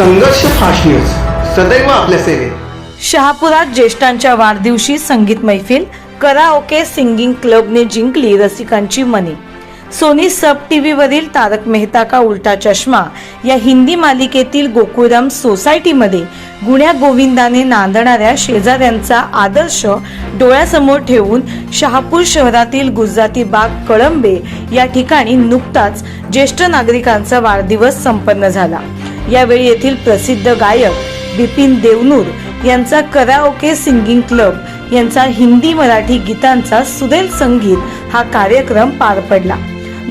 संघर्ष fast news सदैव आपल्या सेवेत. शहापुरात ज्येष्ठांच्या वाढदिवशी संगीत मैफिल कराओके सिंगिंग क्लबने जिंकली रसिकांची मने. सोनी सब टीव्ही वरील तारक मेहता का उलटा चष्मा या हिंदी मालिकेतील गोकुळराम सोसायटीमध्ये गुण्या गोविंदाने नांदणाऱ्या शेजाऱ्यांचा आदर्श डोळ्यासमोर ठेवून शहापूर शहरातील गुजराती बाग कळंबे या ठिकाणी नुकताच ज्येष्ठ नागरिकांचा वाढदिवस संपन्न झाला. यावेळी येथील प्रसिद्ध गायक बिपिन देवनूर यांचा कराओके सिंगिंग क्लब यांचा हिंदी मराठी गीतांचा सुरेल संगीत हा कार्यक्रम पार पडला.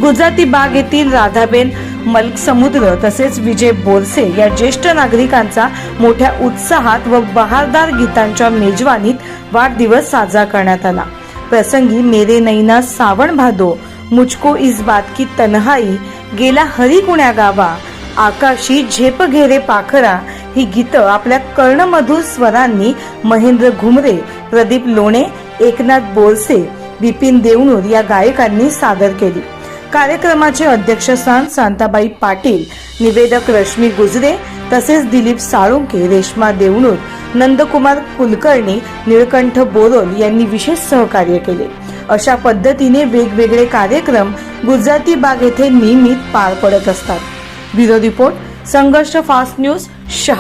गुजराती बाग येथील राधाबेन मल्क समुद्र तसेच विजय बोरसे या ज्येष्ठ नागरिकांचा मोठ्या उत्साहात व बहारदार गीतांच्या मेजवानीत वाढदिवस साजरा करण्यात आला. प्रसंगी मेरे नैना सावण भादो मुझको इस बात की तन्हाई गेला हरी कुण्या गावा आकाशी झेप घेरे पाखरा ही गीतं आपल्या कर्णमधुर स्वरांनी महेंद्र घुमरे प्रदीप लोणे एकनाथ बोरसे बिपिन देवनूर या गायकांनी सादर केली. कार्यक्रमाचे अध्यक्षस्थान शांताबाई पाटील निवेदक रश्मी गुजरे तसेच दिलीप साळुंके रेश्मा देवनूर नंदकुमार कुलकर्णी निळकंठ बोरोल यांनी विशेष सहकार्य केले. अशा पद्धतीने वेगवेगळे कार्यक्रम गुजराती बाग येथे नियमित पार पडत असतात. Bureau report Sangharsh fast news Shah